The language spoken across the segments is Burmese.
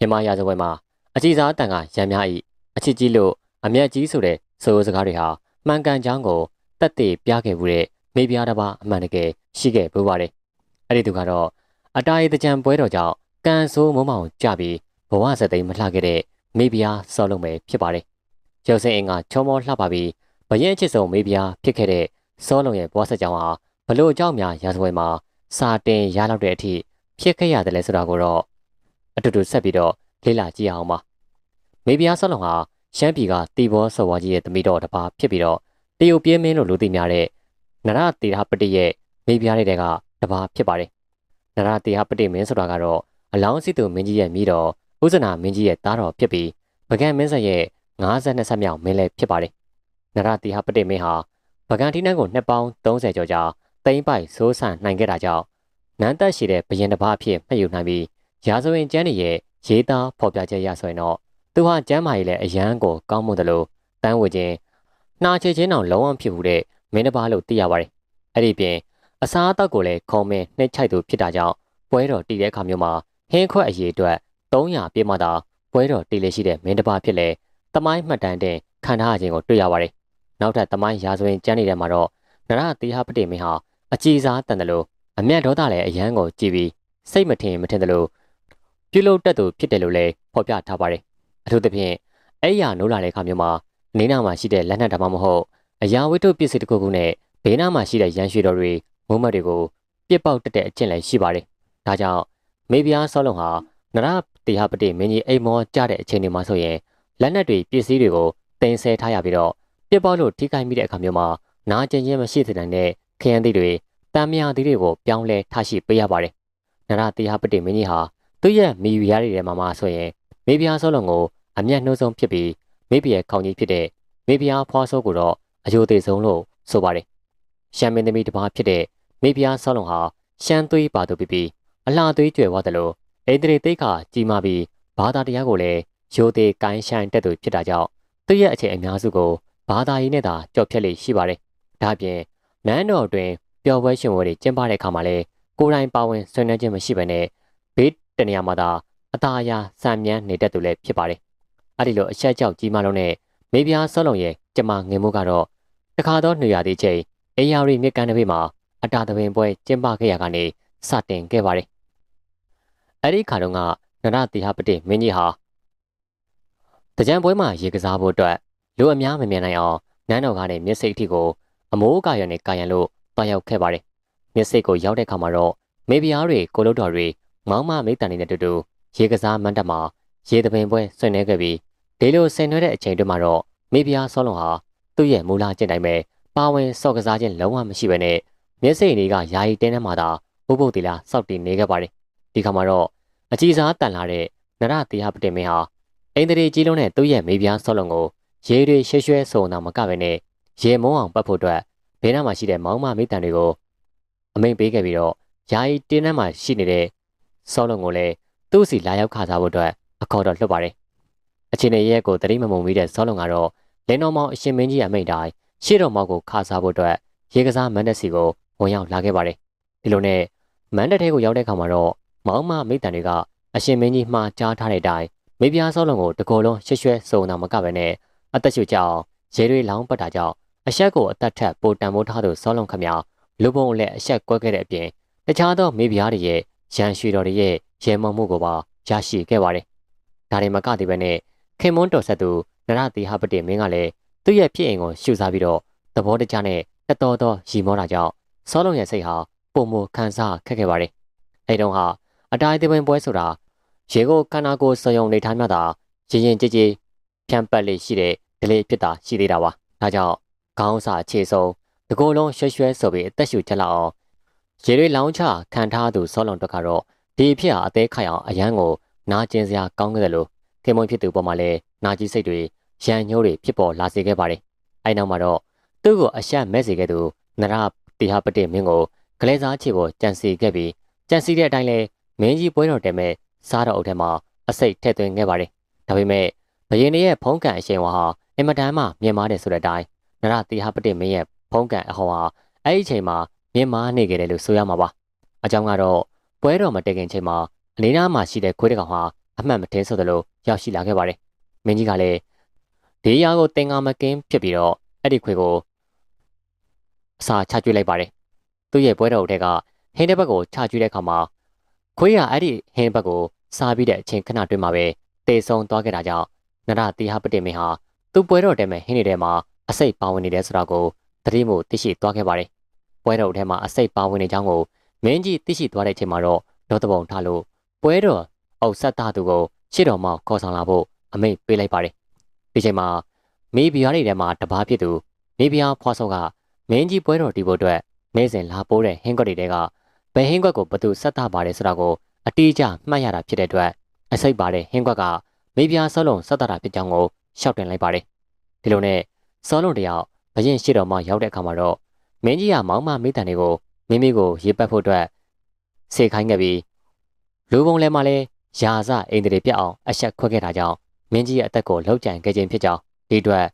မြန်မာရာဇဝဲမှာအကြီးစားတန်ကရံများ၏အချစ်ကြီးလို့အမျက်ကြီးဆိုတဲ့ဆိုစကားတွေဟာမှန်ကန်ကြောင်းကိုတက်တည်ပြခဲ့မှုတဲ့မိဖုရားတစ်ပါးအမှန်တကယ်ရှိခဲ့ပူပါတယ်အဲ့ဒီသူကတော့အတားရီတကြံပွဲတော်ကြောင့်ကန်ဆိုးမုံမောင်ကြပြီးဘဝဆက်သိမ်းမလှခဲ့တဲ့မိဖုရားစောလုံးပဲဖြစ်ပါတယ်ရုပ်စင်းအင်ကချောမောလှပပြီးဘရင်အချစ်ဆုံးမိဖုရားဖြစ်ခဲ့တဲ့စောလုံးရဲ့ဘဝဆက်ကြောင်းဟာဘလို့အကြောင်းများရာဇဝဲမှာစာတင်ရလောက်တဲ့အထိဖြစ်ခဲ့ရတယ်လဲဆိုတာကိုတော့ အတူတူဆက်ပြီးတော့လေ့လာကြည့်အောင်ပါမေဘီယာဆောလုံးဟာရှမ်းပြည်ကတီဘောဆော်ဝါကြီးရဲ့သမီးတော်တစ်ပါးဖြစ်ပြီးတော့တရုတ်ပြင်းမင်းလို့လူသိများတဲ့နရတေဟပတိရဲ့မေဘီယာတွေကတစ်ပါးဖြစ်ပါတယ်နရတေဟပတိမင်းဆိုတာကတော့အလောင်းစီသူမင်းကြီးရဲ့မိတော်ဥဇနာမင်းကြီးရဲ့သားတော်ဖြစ်ပြီးပကံမင်းဆက်ရဲ့52ဆက်မြောက်မင်းလည်းဖြစ်ပါတယ်နရတေဟပတိမင်းဟာပကံထိနှန်းကိုနှစ်ပေါင်း30ကျော်ကြာတိမ့်ပိုက်ဆိုးဆန်နိုင်ခဲ့တာကြောင့်နန်းသက်ရှိတဲ့ဘရင်တစ်ပါးအဖြစ်မှတ်ယူနိုင်ပြီး ရာဇဝင်ကျမ်းတွေရဲ့ရေးသားဖော်ပြချက်ရဆိုရင်တော့သူဟာကျမ်းမာရေးလည်းအရန်ကိုကောင်းမွန်တယ်လို့တန်းဝခြင်းနှာချေချင်းအောင်လုံးဝဖြစ်မှုတဲ့မင်းတစ်ပါးလို့သိရပါတယ်။အဲ့ဒီပြင်အစားအသောက်ကိုလည်းခုံမင်းနှိမ့်ချိုက်သူဖြစ်တာကြောင့်ပွဲတော်တည်တဲ့အခါမျိုးမှာဟင်းခွက်အရေးအတွက်300ပြည့်မှသာပွဲတော်တည်လေရှိတဲ့မင်းတစ်ပါးဖြစ်လေတမိုင်းမှတ်တမ်းတင်ခံထားခြင်းကိုတွေ့ရပါတယ်။နောက်ထပ်တမိုင်းရာဇဝင်ကျမ်းတွေထဲမှာတော့နရတေဟပတိမင်းဟာအကြည်စားတန်တယ်လို့အမျက်ဒေါသလည်းအယမ်းကိုကြည်ပြီးစိတ်မထင်မထင်တယ်လို့ ပြုလုပ်တတ်သူဖြစ်တယ်လို့လည်းဖော်ပြထားပါတယ်။အထူးသဖြင့်အဲ့ရနိုးလာတဲ့အခါမျိုးမှာနေနာမှာရှိတဲ့လက်နက်ဓာတ်မဟုတ်အရာဝတ္ထုပစ္စည်းတစ်ခုခုနဲ့ဘေးနားမှာရှိတဲ့ရန်ရွှေတော်တွေမုံမတ်တွေကိုပြစ်ပေါက်တက်တဲ့အကျင့်လည်းရှိပါတယ်။ဒါကြောင့်မေဘီယာဆောလုံးဟာနရတေဟပတိမင်းကြီးအိမ်မောကြတဲ့အချိန်တွေမှာဆိုရင်လက်နက်တွေပစ္စည်းတွေကိုတင်ဆဲထားရပြီးတော့ပြစ်ပေါက်လို့ထိခိုက်မိတဲ့အခါမျိုးမှာနာကျင်ခြင်းမရှိတဲ့တဲ့ခရမ်းသီးတွေတမ်းမြာသီးတွေကိုပြောင်းလဲထားရှိပေးရပါတယ်။နရတေဟပတိမင်းကြီးဟာ သူ့ရဲ့မိဖုရားတွေထဲမှာမှဆိုရင်မေဖုရားဆောလုံးကိုအမျက်နှိုးဆုံးဖြစ်ပြီးမေဖုရားခေါင်းကြီးဖြစ်တဲ့မေဖုရားဖွားဆိုးကိုတော့အယိုသေးဆုံးလို့ဆိုပါတယ်။ရှမ်းမင်းသမီးတစ်ပါးဖြစ်တဲ့မေဖုရားဆောလုံးဟာရှမ်းသွေးပါသူဖြစ်ပြီးအလှသွေးကြွယ်ဝတယ်လို့အိဒရီသိက္ခာကြီးမားပြီးဘာသာတရားကိုလည်းရိုသေကိုင်းဆိုင်တက်သူဖြစ်တာကြောင့်သူ့ရဲ့အခြေအများစုကိုဘာသာရေးနဲ့သာကြော်ဖြတ်လေရှိပါတယ်။ဒါ့အပြင်နန်းတော်တွင်ပျော်ပွဲရှင်ပွဲတွေကျင်းပတဲ့အခါမှာလည်းကိုယ်တိုင်ပါဝင်ဆွေးနွေးခြင်းမရှိဘဲနဲ့ဘေး တနေရာမှာသာအသာအရာစံမြန်းနေတတ်သူလည်းဖြစ်ပါတယ်။အဲဒီလိုအချက်ကြောက်ကြီးမားလုံးနဲ့မေပြားဆောလုံးရဲ့ကျမငင်မှုကတော့တခါတော့နှွေရသည့်ချိန်အေယာရီမြစ်ကမ်းတစ်ပိမှာအတာတပင်ပွဲကျင်းပခဲ့ရကနေစတင်ခဲ့ပါတယ်။အဲဒီခါတုန်းကနရတိဟပတိမင်းကြီးဟာတကြံပွဲမှာရေကစားဖို့အတွက်လူအများမမြင်နိုင်အောင်နန်းတော်ကနေမျက်စိအထိကိုအမိုးကာရနဲ့ကာရန်လို့တွားရောက်ခဲ့ပါတယ်။မျက်စိကိုရောက်တဲ့ခါမှာတော့မေပြားတွေကိုလုတ်တော်တွေ မောင်းမမိတန်နေတဲ့တူတူရေကစားမန်းတက်မှာရေတပင်ပွဲဆွေးနွေးခဲ့ပြီးဒီလိုဆင်နွှဲတဲ့အချိန်တွေမှာတော့မေပြားဆောလုံးဟာသူ့ရဲ့မူလကျင့်တိုင်းပဲပါဝင်စော့ကစားခြင်းလုံးဝမရှိဘဲနဲ့မျက်စိတွေကယာယီတင်းထဲမှာသာဥပုပ်တီလာစောက်တည်နေခဲ့ပါတယ်။ဒီခါမှာတော့အကြီးစားတန်လာတဲ့နရတေဟပတိမင်းဟာအိန္ဒြေကြီးလုံးနဲ့သူ့ရဲ့မေပြားဆောလုံးကိုရေတွေရွှဲရွှဲဆုံအောင်မကပဲနဲ့ရေမုံအောင်ပတ်ဖို့အတွက်ဘေးနားမှာရှိတဲ့မောင်းမမိတန်တွေကိုအမိန်ပေးခဲ့ပြီးတော့ယာယီတင်းထဲမှာရှိနေတဲ့ ဆောလုံးကိုလည်းသူ့စီလာရောက်ခါစားဖို့အတွက်အခေါ်တော်လွှတ်ပါတယ်။အချင်းရဲ့ရဲကိုတတိမမုံမိတဲ့ဆောလုံးကတော့လင်းတော်မောင်အရှင်မင်းကြီးအမိန်တိုင်းရှေ့တော်မောင်ကိုခါစားဖို့အတွက်ရေကစားမန်တက်စီကိုဝင်ရောက်လာခဲ့ပါတယ်။ဒီလိုနဲ့မန်တက်ထဲကိုရောက်တဲ့အခါမှာတော့မောင်မမိတန်တွေကအရှင်မင်းကြီးမှားကြားထားတဲ့အတိုင်းမေပြားဆောလုံးကိုတကောလုံးရွှဲရွှဲစုံတာမကပဲနဲ့အသက်ရှူကြအောင်ရေတွေလောင်းပတ်တာကြောင့်အဆက်ကိုအသက်ထက်ပိုတန်မိုးထားသူဆောလုံးခမလူပုံလည်းအဆက်ကွဲခဲ့တဲ့အပြင်တခြားသောမေပြားတွေရဲ့ ရန်ရွှေတော်တွေရဲ့ရဲမုံမှုကိုပါရရှိခဲ့ပါတယ်။ဒါတွေမကသေးပဲနဲ့ခင်မွန်းတော်ဆက်သူနရတိဟပတိမင်းကလည်းသူ့ရဲ့ဖြစ်အိမ်ကိုရှုစားပြီးတော့သဘောတကျနဲ့တတော်တော်ရီမောတာကြောင့်ဆောလုံးရဲ့စိတ်ဟာပုံမခန်းစားခက်ခဲ့ပါတယ်။အဲတုန်းဟာအတိုင်းသေးပင်ပွဲဆိုတာရေကိုခန္ဓာကိုယ်စယုံနေထားမှသာရင်ရင်ကြည်ကြည်ဖြန့်ပတ်လေးရှိတဲ့ဒလေးဖြစ်တာရှိသေးတာပါ။ဒါကြောင့်ခေါင်းစာအခြေဆုံးတကိုယ်လုံးရွှဲရွှဲဆိုပြီးအသက်ရှူချက်လောက်အောင် ရေတွေလောင်းချခံထားသူဆောလုံးတော့ကတော့ဒီအဖြစ်ဟာအသေးခိုင်အောင်အရန်ကိုနာကျင်စရာကောင်းခဲ့တယ်လို့ခင်မွန်ဖြစ်သူပေါ်မှာလည်းနာကြီးစိတ်တွေရန်ညိုးတွေဖြစ်ပေါ်လာစေခဲ့ပါတယ်။အဲနောက်မှာတော့သူ့ကိုအရှက်မဲ့စေခဲ့သူနရတိဟပတိမင်းကိုကလေးစားချေပေါ်ကြံစီခဲ့ပြီးကြံစီတဲ့အတိုင်းလဲမင်းကြီးပွဲတော်တဲမဲ့စားတော်အုပ်ထဲမှာအစိတ်ထည့်သွင်းခဲ့ပါတယ်။ဒါပေမဲ့ဘယင်းရဲ့ဖုံးကန်အရှင်ဝါဟာအင်မတန်မှမြင်မာတယ်ဆိုတဲ့အတိုင်းနရတိဟပတိမင်းရဲ့ဖုံးကန်အဟောင်းဟာအဲ့ဒီအချိန်မှာ မြင်မာနေခဲ့တယ်လို့ဆိုရမှာပါ။အကြောင်းကတော့ပွဲတော်မတည်ခင်ချိန်မှာအလေးနားမှာရှိတဲ့ခွေးတကောင်ဟာအမှတ်မထင်းဆိုသလိုရောက်ရှိလာခဲ့ပါတယ်။မင်းကြီးကလည်းဒီရာကိုတင်ငါမကင်းဖြစ်ပြီးတော့အဲ့ဒီခွေကိုအစာချကျွေးလိုက်ပါတယ်။သူ့ရဲ့ပွဲတော်တွေကဟင်းတဲ့ဘက်ကိုချကျွေးတဲ့အခါမှာခွေးကအဲ့ဒီဟင်းဘက်ကိုစားပြီးတဲ့အချိန်ခဏတွင်းမှာပဲတေဆုံးသွားခဲ့တာကြောင့်နရတိဟပတိမင်းဟာသူ့ပွဲတော်တဲမဲ့ဟင်းနေတဲ့မှာအစိတ်ပါဝင်နေတယ်ဆိုတာကိုသတိမို့သိရှိသွားခဲ့ပါတယ်။ ပွဲတော်ထဲမှာအစိတ်ပါဝင်နေကြောင်းကိုမင်းကြီးသိရှိသွားတဲ့အချိန်မှာတော့ဒေါသပုံထားလို့ပွဲတော်အုပ်ဆက်သားသူကိုရှေ့တော်မှခေါ်ဆောင်လာဖို့အမိန့်ပေးလိုက်ပါတယ်။ဒီချိန်မှာမိဖုရားတွေထဲမှာတပားဖြစ်သူမိဖုရားဖွားစောကမင်းကြီးပွဲတော်တီဖို့အတွက်နေ့စဉ်လာပိုးတဲ့ဟင်းကွက်တွေကဘယ်ဟင်းကွက်ကိုဘသူဆက်သားပါတယ်ဆိုတာကိုအတိအကျမှတ်ရတာဖြစ်တဲ့အတွက်အစိတ်ပါတဲ့ဟင်းကွက်ကမိဖုရားဆောလုံးဆက်သားတာဖြစ်ကြောင်းကိုရှောက်တင်လိုက်ပါတယ်။ဒီလိုနဲ့စောလုံးတယောက်ဘရင်ရှေ့တော်မှရောက်တဲ့အခါမှာတော့ မင်းကြီးကမောင်းမမိတန်တွေကိုမိမိကိုရေပတ်ဖို့အတွက်စေခိုင်းခဲ့ပြီးလူပုံလဲမှလည်းယာစအိမ်တွေပြတ်အောင်အဆက်ခွက်ခဲ့တာကြောင့်မင်းကြီးရဲ့အသက်ကိုလှုပ်ကြံခဲ့ခြင်းဖြစ်ကြောင်းဒီအတွက်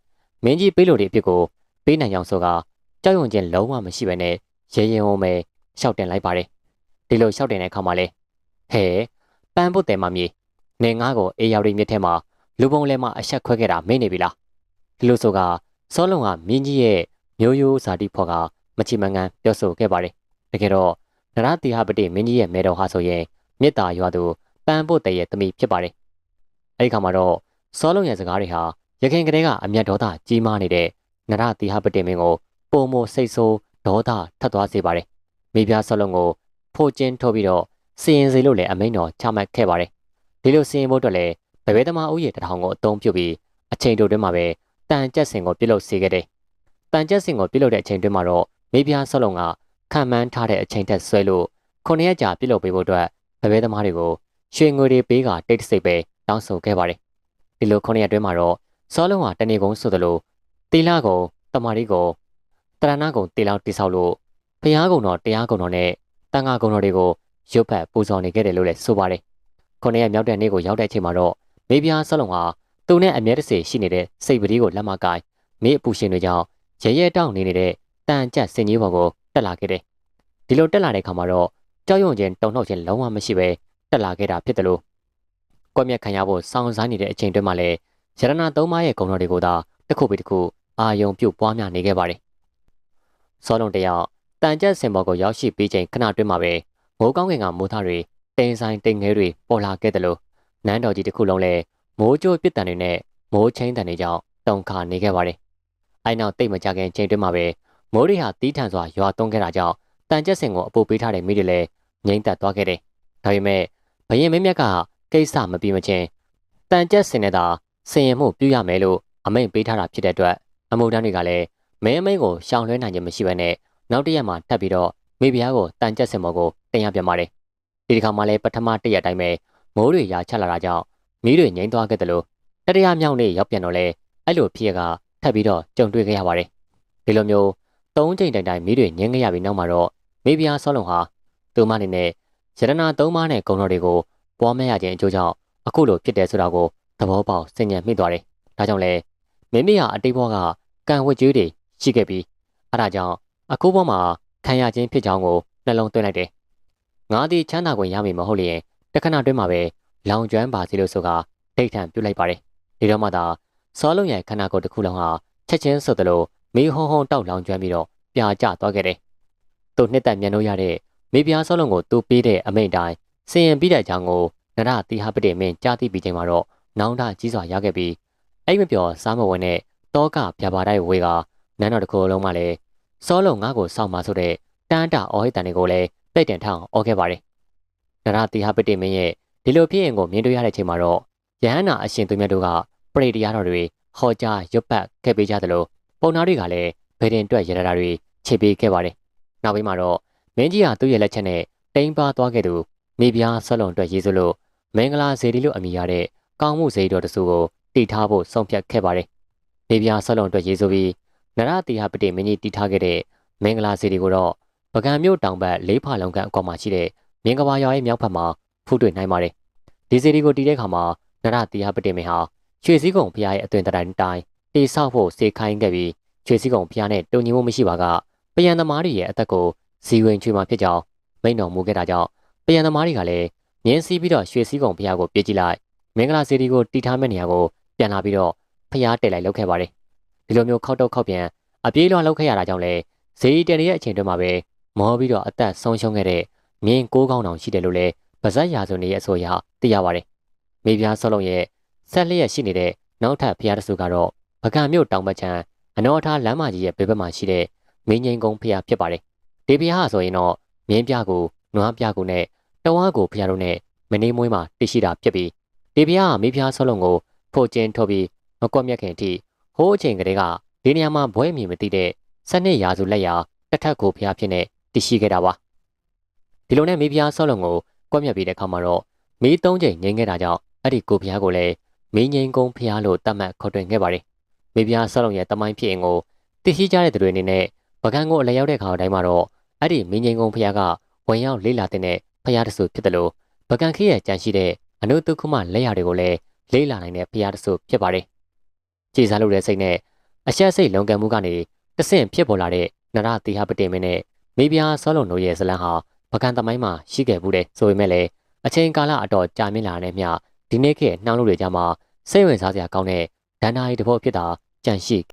မင်းကြီးပေးလို့ဒီအဖြစ်ကိုပေးနိုင်အောင်ဆိုကကြောက်ရွံ့ခြင်းလုံးဝမရှိဘဲနဲ့ရဲရင်ဝုံပဲရှောက်တင်လိုက်ပါတယ်ဒီလိုရှောက်တင်တဲ့အခါမှာလဲဟဲပန်းပုတ်တယ်မမြေနေငါးကိုအေးရောက်ရမြစ်ထဲမှာလူပုံလဲမှအဆက်ခွဲခဲ့တာမင်းနေပြီလားဒီလိုဆိုကစောလုံးကမင်းကြီးရဲ့ မျိုးရိုးဇာတိဖော်ကမချီမငန်းပြောဆိုခဲ့ပါတယ်တကယ်တော့နရတိဟပတိမင်းကြီးရဲ့မဲတော်ဟာဆိုရင်မေတ္တာရွာသူပန်းဖို့တရဲ့သမီးဖြစ်ပါတယ်အဲဒီခါမှာတော့စောလုံးရဲ့စကားတွေဟာရခင်ကလေးကအမျက်ဒေါသကြီးမားနေတဲ့နရတိဟပတိမင်းကိုပုံမစိတ်ဆိုးဒေါသထပ်သွားစေပါတယ်မိဖုရားစောလုံးကိုဖိုးကျင်းထုတ်ပြီးတော့စီရင်စေလို့လည်းအမိန်တော်ချမှတ်ခဲ့ပါတယ်ဒီလိုစီရင်ဖို့အတွက်လည်းဗဘေသမားဥယေတထောင်ကိုအသုံးပြုပြီးအချိန်တိုတွင်းမှာပဲတန်ကြက်စင်ကိုပြုလုပ်စေခဲ့တယ် တန်ကြက်စင်ကိုပြုလုပ်တဲ့အချိန်တွင်းမှာတော့မိဖုရားစောလုံးကခံမှန်းထားတဲ့အချိန်ထက်ဆွဲလို့ခုနှစ်ရက်ကြာပြုလုပ်ပေးဖို့အတွက်ဗဘေသမားတွေကိုရွှေငွေတွေပေးကတိတ်တဆိတ်ပဲတောင်းဆိုခဲ့ပါတယ်ဒီလိုခုနှစ်ရက်တွင်းမှာတော့စောလုံးဟာတနေကုန်ဆိုသလိုတီလာကုံတမာရီကုံတရဏကုံတီလောက်တိဆောက်လို့ဘုရားကုံတော်တရားကုံတော်နဲ့တန်ခါကုံတော်တွေကိုရုပ်ဖက်ပူဇော်နေခဲ့တယ်လို့လည်းဆိုပါတယ်ခုနှစ်ရက်မြောက်တဲ့နေ့ကိုရောက်တဲ့အချိန်မှာတော့မေပြားစောလုံးဟာသူနဲ့အမြဲတစေရှိနေတဲ့စိတ်ပတိကိုလက်မကိုင်းမေအပူရှင်တွေကြောင့် ရဲရဲတောင်းနေနေတဲ့တန်ကြက်စင်ကြီးဘော်ကိုတက်လာခဲ့တယ်ဒီလိုတက်လာတဲ့အခါမှာတော့ကြောက်ရွံ့ခြင်းတုန်လှုပ်ခြင်းလုံးဝမရှိပဲတက်လာခဲ့တာဖြစ်တယ်လို့ကွက်မြက်ခံရဖို့စောင့်စားနေတဲ့အချိန်တွင်းမှာလည်းရတနာသုံးပါးရဲ့ဂုဏ်တော်တွေကိုသာတစ်ခုပြီးတစ်ခုအာယုံပြုတ်ပွားများနေခဲ့ပါတယ်။စောလုံးတယောက်တန်ကြက်စင်ဘော်ကိုရောက်ရှိပြီးချိန်ခဏတွင်းမှာပဲမိုးကောင်းကင်ကမိုးသားတွေတိမ်ဆိုင်တိမ်ငဲတွေပေါ်လာခဲ့တယ်လို့နန်းတော်ကြီးတစ်ခုလုံးလည်းမိုးကြိုးပစ်တန်တွေနဲ့မိုးချင်းတန်တွေကြောင့်တုန်ခါနေခဲ့ပါတယ်။ အဲနောက်တိတ်မကြခင်ချိန်တွင်းမှာပဲမိုးတွေဟာတီးထန်စွာရွာသွန်းခဲ့တာကြောင့်တန်ကြက်စင်ကိုအပုတ်ပေးထားတဲ့မိတွေလည်းငိမ့်သက်သွားခဲ့တယ်။ဒါပေမဲ့ဘရင်မင်းမြတ်ကကိစ္စမပြီးမချင်းတန်ကြက်စင်နဲ့သာစင်ရင်မှုပြုရမယ်လို့အမိန့်ပေးထားတာဖြစ်တဲ့အတွက်အမှုတန်းတွေကလည်းမဲအမိန့်ကိုရှောင်လွှဲနိုင်ခြင်းမရှိဘဲနဲ့နောက်တစ်ရက်မှထပ်ပြီးတော့မိဖုရားကိုတန်ကြက်စင်ဘော်ကိုတင်ရပြန်ပါတယ်။ဒီတစ်ခါမှလည်းပထမတစ်ရက်တိုင်းပဲမိုးတွေရာချလာတာကြောင့်မီးတွေငိမ့်သွားခဲ့တယ်လို့တတိယမြောက်နေ့ရောက်ပြန်တော့လဲအဲ့လိုဖြစ်ကထ ပ်ပြီးတော့ကြုံတွေ့ခဲ့ရပါတယ်။ဒီလိုမျိုးသုံးချိန်တိုင်တိုင်မီးတွေငင်းခဲ့ရပြီးနောက်မှာတော့မိဖုရားဆောလုံးဟာသူမအနေနဲ့ရတနာသုံးပါးနဲ့ဂုံတော်တွေကိုပွားမဲ့ရခြင်းအကျိုးကြောင့်အခုလိုဖြစ်တယ်ဆိုတာကိုသဘောပေါက်စင်ញံမိသွားတယ်။ဒါကြောင့်လဲမိမိဟာအတိတ်ဘဝကကံဝတ်ကြွေးတွေရှိခဲ့ပြီးအဲဒါကြောင့်အခုဘဝမှာခံရခြင်းဖြစ်ကြောင်းကိုနှလုံးသွင်းလိုက်တယ်။ငါသည်ချမ်းသာခွင့်ရမည်မဟုတ်လျင်တခဏတွင်းမှာပဲလောင်ကျွမ်းပါစီလို့ဆိုကဒိတ်ထံပြုတ်လိုက်ပါတယ်။ဒီတော့မှသာ စောလုံးရဲ့ခန္ဓာကိုယ်တစ်ခုလုံးဟာချက်ချင်းဆိုသလိုမီးဟုံးဟုံးတောက်လောင်ကျွမ်းပြီးတော့ပြာကျသွားခဲ့တယ်။သူနှစ်သက်မြန်လို့ရတဲ့မိဖုရားစောလုံးကိုသူပေးတဲ့အမိန့်တိုင်းစင်ရင်ပြီးတဲ့အကြောင်းကိုနရတိဟပတိမင်းကြားသိပြီးချိန်မှာတော့နောင်တကြီးစွာရခဲ့ပြီးအဲ့မပြော်စားမဝင်တဲ့တောကပြပါတိုင်းဝေကနန်းတော်တစ်ခုလုံးမှလည်းစောလုံးငါ့ကိုစောင့်ပါဆိုတဲ့တန်းတာအော်ဟိတန်တွေကိုလည်းပိတ်တင်ထောင်အော်ခဲ့ပါတယ်နရတိဟပတိမင်းရဲ့ဒီလိုဖြစ်ရင်ကိုမြင်တွေ့ရတဲ့ချိန်မှာတော့ယဟန္တာအရှင်သူမြတ်တို့က ပရိတရားတော်တွေဟောကြားရွတ်ပတ်ခဲ့ပေးကြသလိုပုံနာတွေကလည်းဗေဒင်တွက်ရတာတွေခြေပေးခဲ့ပါတယ်နောက်ပြီးမှတော့မင်းကြီးဟာသူ့ရဲ့လက်ချက်နဲ့တိမ်ပါသွားခဲ့သူမိဖုရားဆက်လုံအတွက်ရေးစလို့မင်္ဂလာစေတီလို့အမည်ရတဲ့ကောင်းမှုစေတီတော်တစုကိုတည်ထားဖို့ဆုံးဖြတ်ခဲ့ပါတယ်။မိဖုရားဆက်လုံအတွက်ရေးဆိုပြီးနရတိဟပတိမင်းကြီးတည်ထားခဲ့တဲ့မင်္ဂလာစေတီကိုတော့ပကံမြို့တောင်ဘက်လေးဖာလုံကန်အကွာမှာရှိတဲ့မြင်းကဘာရွာရဲ့မြောက်ဘက်မှာဖူးတွေ့နိုင်ပါတယ်။ဒီစေတီကိုတည်တဲ့အခါမှာနရတိဟပတိမင်းဟာ ရွှေစည်းကုံဖျားရဲ့အသွင်တိုင်းတိုင်းတိဆောက်ဖို့စေခိုင်းခဲ့ပြီးရွှေစည်းကုံဖျားနဲ့တုံညီမှုမရှိပါကပယံသမားတွေရဲ့အသက်ကိုစီဝင်ချွေမှာဖြစ်ကြောင်းမိန့်တော်မူခဲ့တာကြောင့်ပယံသမားတွေကလည်းမြင်းစည်းပြီးတော့ရွှေစည်းကုံဘုရားကိုပြေးကြည့်လိုက်မင်္ဂလာစီတီကိုတီထားမဲ့နေရာကိုပြန်လာပြီးတော့ဖျားတက်လိုက်လောက်ခဲ့ပါတယ်ဒီလိုမျိုးခောက်တော့ခောက်ပြန်အပြေးလွှားလောက်ခဲ့ရတာကြောင့်လေဇေဒီတန်ရဲ့အချိန်တွင်းမှာပဲမောပြီးတော့အသက်ဆုံးရှုံးခဲ့တဲ့မြင်းကိုးကောင်းတောင်ရှိတယ်လို့လည်းဗဇက်ရာဇုန်ရဲ့အဆိုအရသိရပါတယ်မိဖုရားဆောလုံးရဲ့ ဆက်လျက်ရှိနေတဲ့နောက်ထပ်ဖျားတဆူကတော့ပကံမြို့တောင်ဘက်ခြမ်းအနော်ထားလမ်းမကြီးရဲ့ဘေးဘက်မှာရှိတဲ့မင်းငိန်ကုန်းဖျားဖြစ်ပါတယ်ဒီဖျားဟာဆိုရင်တော့မြင်းပြကိုနွားပြကိုနဲ့တဝါကိုဖျားတို့နဲ့မနေမွေးမှာတရှိတာဖြစ်ပြီးဒီဖျားဟာမိဖုရားဆောလုံးကိုဖို့ကျင်းထုတ်ပြီးမကွက်မြက်ခင်အထိဟိုးအချိန်ကလေးကဒီနေရာမှာဘွဲမြင်မသိတဲ့စနစ်ရာစုလက်ရာတစ်ထက်ကိုဖျားဖြစ်နေတရှိခဲ့တာပါဒီလိုနဲ့မိဖုရားဆောလုံးကိုကွက်မြက်ပြီးတဲ့အခါမှာတော့မီးသုံးချိန်ငိမ့်ခဲ့တာကြောင့်အဲ့ဒီကိုဖျားကိုလည်း မင်းငိန်ကုန်းဖျားလို့တတ်မှတ်ခေါ်တွင်ခဲ့ပါတယ်မိဖုရားဆောလုံးရဲ့တမိုင်းဖြစ်ရင်ကိုတရှိကြတဲ့သူတွေအနေနဲ့ပကံကိုအလျောက်တဲ့ခါတိုင်းမှာတော့အဲ့ဒီမင်းငိန်ကုန်းဖျားကဝင်ရောက်လေးလာတဲ့ဖျားတဆူဖြစ်တယ်လို့ပကံခေရဲ့ကြံရှိတဲ့အနုတုခမလက်ရတွေကိုလည်းလေးလာနိုင်တဲ့ဖျားတဆူဖြစ်ပါတယ်ကြည်စားလို့တဲ့စိတ်နဲ့အဆက်စိတ်လုံကန်မှုကနေတဆင့်ဖြစ်ပေါ်လာတဲ့နရတိဟပတေမင်းနဲ့မိဖုရားဆောလုံးတို့ရဲ့ဇလံဟာပကံသမိုင်းမှာရှိခဲ့ဘူးတဲ့ဆိုပေမဲ့လည်းအချိန်ကာလအတော်ကြာမြင့်လာတဲ့မြ ဒီနေ့ခေတ်နှောင်းလို့တွေကြမှာစိတ်ဝင်စားစရာကောင်းတဲ့ဒဏ္ဍာရီတစ်ပုဒ်ဖြစ်တာကြန့်ရှိ